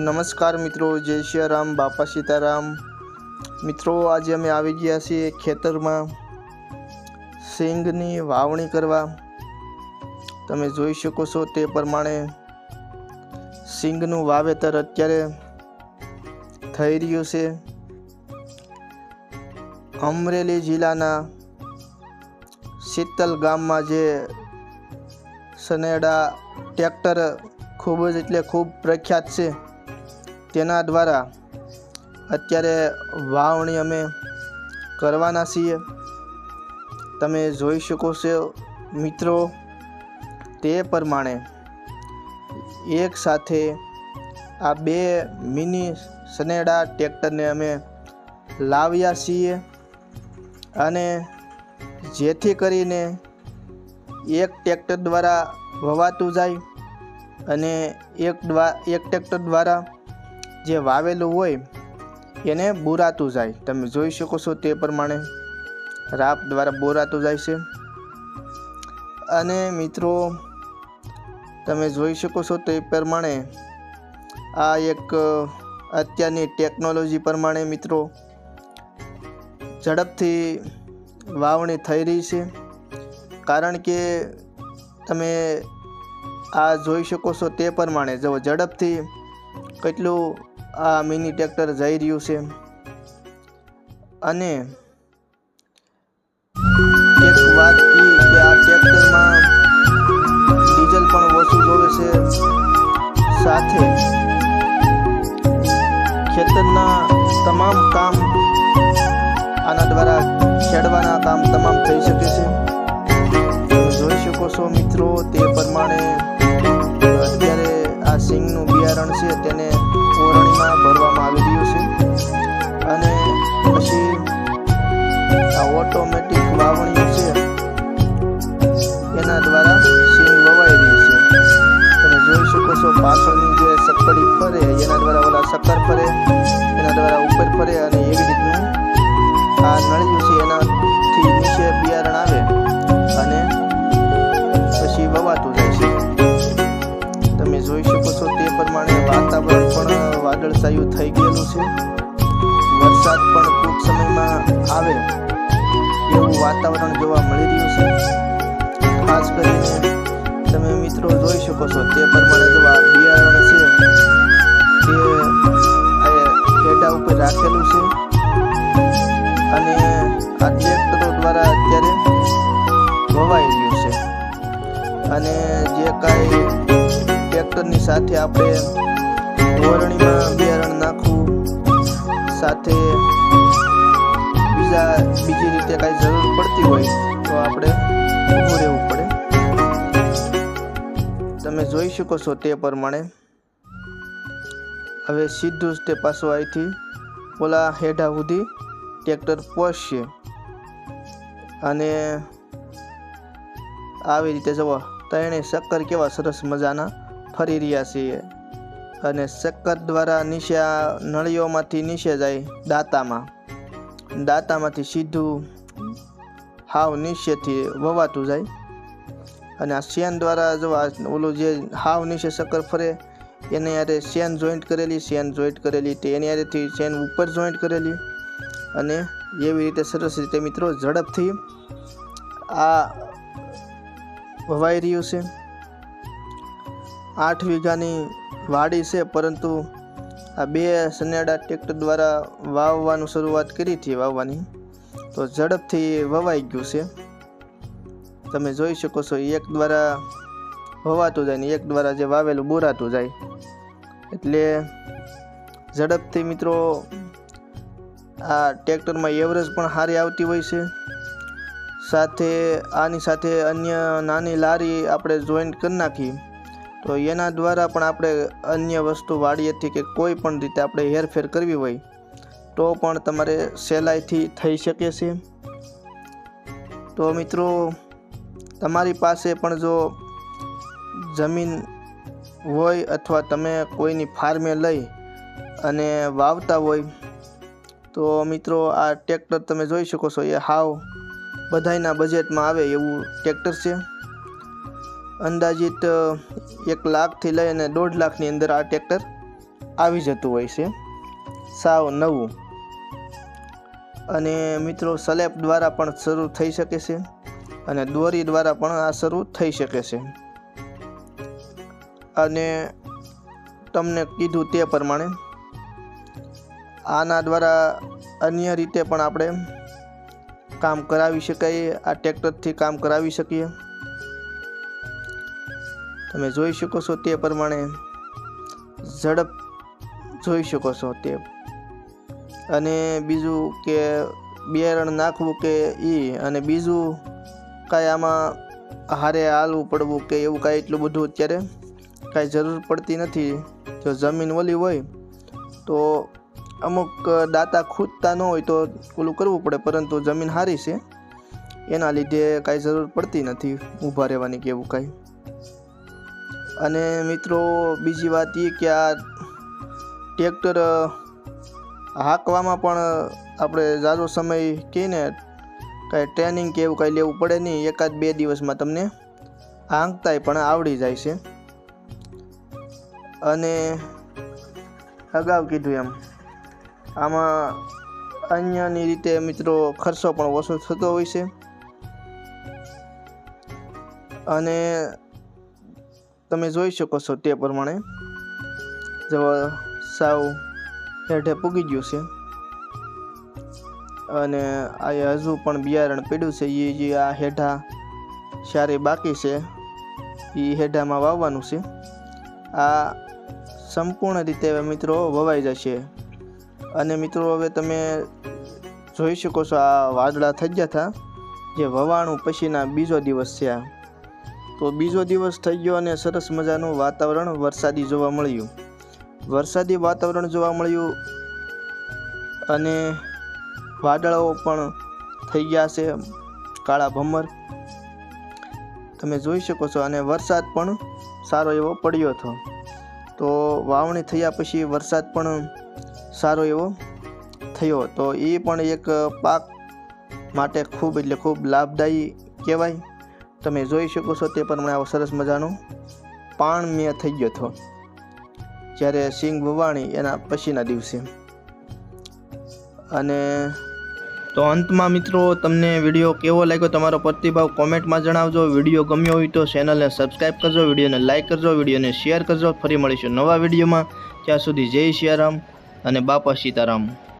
નમસ્કાર મિત્રો, જય શ્રી બાપા સીતારામ. મિત્રો, આજે અમે આવી ગયા છીએ ખેતરમાં સિંગની વાવણી કરવા. તમે જોઈ શકો છો તે પ્રમાણે સિંગનું વાવેતર અત્યારે થઈ રહ્યું છે. અમરેલી જિલ્લાના શીતલ ગામમાં જે સનેડા ટ્રેક્ટર ખૂબ જ એટલે ખૂબ પ્રખ્યાત છે. તેના દ્વારા અત્યારે વાવણી અમે કરવાના છીએ. તમે જોઈ શકો છો મિત્રો, તે પ્રમાણે એક સાથે આ બે મિની સનેડા ટ્રેક્ટરને અમે લાવ્યા છીએ અને જેથી કરીને એક ટ્રેક્ટર દ્વારા વવાતું જાય અને એક દ્વા, એક ટ્રેક્ટર દ્વારા જે વાવેલું હોય, એને બોરાતું જાય. તમે જોઈ શકો છો તે પ્રમાણે રાપ દ્વારા બોરાતું જાય છે. અને મિત્રો, તમે જોઈ શકો છો તે પ્રમાણે આ એક અત્યારની ટેકનોલોજી પ્રમાણે મિત્રો ઝડપથી વાવણી થઈ રહી છે. કારણ કે તમે આ જોઈ શકો છો તે પ્રમાણે જો ઝડપથી કેટલું આ મિની ટ્રેક્ટર જઈ રહ્યું છે. અને એક વાત કે આ ટ્રેક્ટરમાં ડીઝલ પણ ઓછું જોવે છે. સાથે ખેતરના તમામ કામ આના દ્વારા ખેડવાના કામ તમામ થઈ શકે છે. જોઈ શકો છો મિત્રો, તે પ્રમાણે અત્યારે આ સિંગનું બિયારણ છે, તેને ઓરણીમાં ભરવામાં આવી રહ્યું છે. અને પછી આ ઓટોમેટિક વાવણી છે. એના દ્વારા સિંગ વવાઈ રહી છે. તમે જોઈ શકો છો પાછળની જે સક્કડી ફરે, એના દ્વારા ઓલા શક્કર ફરે, એના દ્વારા ઉપર ફરે અને એવી રીતનું આ નળિયું છે એનાથી નીચે બિયારણ આવે અને પછી વવાતું જાય છે. તમે જોઈ શકો છો તે પ્રમાણે વાતાવરણ પણ વાદળછાયું થઈ ગયેલું છે. વરસાદ પણ ટૂંક સમયમાં આવે એવું વાતાવરણ જોવા મળી રહ્યું છે. ખાસ કરીને તમે મિત્રો જોઈ શકો છો તે પ્રમાણે જો આ બિયારણ છે તે ખેડા ઉપર રાખેલું છે. અને આ ટ્રેક્ટરો દ્વારા અત્યારે વવાઈ રહ્યું છે. અને જે કાંઈ ટ્રેક્ટરની સાથે આપણે બિયારણ નાખવું. સાથે બીજા બીજી રીતે કાંઈ જરૂર પડતી હોય તો આપણે ઊભું રહેવું પડે. તમે જોઈ શકો છો તે પ્રમાણે. હવે સીધું જ તે પાછું અહીંથી ઓલા હેઠા સુધી ટ્રેક્ટર પહોંચશે. અને આવી રીતે જવા ત્રણે શક્કર કેવા સરસ મજાના ફરી રહ્યા છીએ. અને શક્કર દ્વારા નીચે આ નળીઓમાંથી નીચે જાય દાંતામાં. દાંતામાંથી સીધું હાવ નીચેથી વવાતું જાય. અને આ શેન દ્વારા જો આ ઓલું જે હાવ નીચે શક્કર ફરે, એને યારે શેન જોઈન્ટ કરેલી, શેન જોઈન્ટ કરેલી તે એની યારેથી શેન ઉપર જોઈન્ટ કરેલી. અને એવી રીતે સરસ રીતે મિત્રો ઝડપથી આ વવાઈ રહ્યું છે. આઠ વીઘાની વાડી છે, પરંતુ આ બે સનેડા ટ્રેક્ટર દ્વારા વાવવાનું શરૂઆત કરી હતી વાવવાની. તો ઝડપથી વવાઈ ગયું છે. તમે જોઈ શકો છો, એક દ્વારા વવાતું જાય ને એક દ્વારા જે વાવેલું બોરાતું જાય. એટલે ઝડપથી મિત્રો, આ ટ્રેક્ટરમાં એવરેજ પણ સારી આવતી હોય છે. સાથે આની સાથે અન્ય નાની લારી આપણે જોઈન્ટ કરી નાખી. તો એના દ્વારા પણ આપણે અન્ય વસ્તુ વાળીએથી કે કોઈ પણ રીતે આપણે હેરફેર કરવી હોય, તો પણ તમારે સહેલાઈથી થઈ શકે છે. તો મિત્રો, તમારી પાસે પણ જો જમીન હોય અથવા તમે કોઈની ફાર્મે લઈ અને વાવતા હોય, તો મિત્રો આ ટ્રેક્ટર તમે જોઈ શકો છો, એ હાવ બધાયના બજેટમાં આવે એવું ટ્રેક્ટર છે. અંદાજિત એક લાખથી લઈ અને દોઢ લાખની અંદર આ ટ્રેક્ટર આવી જતું હોય છે. સાવ નવું. અને મિત્રો સ્લેબ દ્વારા પણ શરૂ થઈ શકે છે અને દોરી દ્વારા પણ આ શરૂ થઈ શકે છે. અને તમને કીધું તે પ્રમાણે, આના દ્વારા અન્ય રીતે પણ આપણે કામ કરાવી શકાય, આ ટ્રેક્ટરથી કામ કરાવી શકીએ. તમે જોઈ શકો છો તે પ્રમાણે, ઝડપ જોઈ શકો છો તે. અને બીજું કે બિયારણ નાખવું કે એ અને બીજું કાંઈ આમાં હારે હાલવું પડવું કે એવું કાંઈ એટલું બધું અત્યારે કાંઈ જરૂર પડતી નથી. જો જમીન ઓલી હોય, તો અમુક દાતા ખૂદતા ન હોય તો ઓલું કરવું પડે, પરંતુ જમીન સારી છે, એના લીધે કાંઈ જરૂર પડતી નથી, ઊભા રહેવાની કે એવું કાંઈ. અને મિત્રો, બીજી વાત એ કે આ ટ્રેક્ટર હાંકવામાં પણ આપણે ઝાઝો સમય કહીને કાંઈ ટ્રેનિંગ કે એવું કાંઈ લેવું પડે નહીં, એકાદ બે દિવસમાં તમને હાંકતાય પણ આવડી જાય છે. અને અગાઉ કીધું એમ, આમાં અન્યની રીતે મિત્રો ખર્ચો પણ ઓછો થતો હોય છે. અને તમે જોઈ શકો છો તે પ્રમાણે જો સાવ હેઠે પૂગી ગયું છે. અને આ હજુ પણ બિયારણ પીડ્યું છે. એ જે આ હેઠા સારી બાકી છે એ હેઠામાં વાવવાનું છે. આ સંપૂર્ણ રીતે હવે મિત્રો વવાઈ જશે. અને મિત્રો હવે તમે જોઈ શકો છો આ વાદળા થઈ ગયા હતા. જે વવાણું પછીના બીજો દિવસ છે આ. તો બીજો દિવસ થઈ ગયો અને સરસ મજાનું વાતાવરણ વરસાદી જોવા મળ્યું. વરસાદી વાતાવરણ જોવા મળ્યું અને વાદળાઓ પણ થઈ ગયા છે, કાળા ભમર. તમે જોઈ શકો છો અને વરસાદ પણ સારો એવો પડ્યો હતો. તો વાવણી થયા પછી વરસાદ પણ સારો એવો થયો તો એ પણ એક પાક માટે ખૂબ એટલે ખૂબ લાભદાયી કહેવાય. તમે જોઈ શકો છો તે પ્રમાણે આવો સરસ મજાનો મેં થઈ ગયો હતો. જ્યારે સિંહ વવાણી એના પછીના દિવસે. અને તો અંતમાં મિત્રો, તમને વીડિયો કેવો લાગ્યો તમારો પ્રતિભાવ કોમેન્ટમાં જણાવજો. વીડિયો ગમ્યો હોય તો ચેનલને સબસ્ક્રાઈબ કરજો, વિડીયોને લાઇક કરજો, વિડીયોને શેર કરજો. ફરી મળીશું નવા વિડીયોમાં. ત્યાં સુધી જય સિયારામ અને બાપા સીતારામ.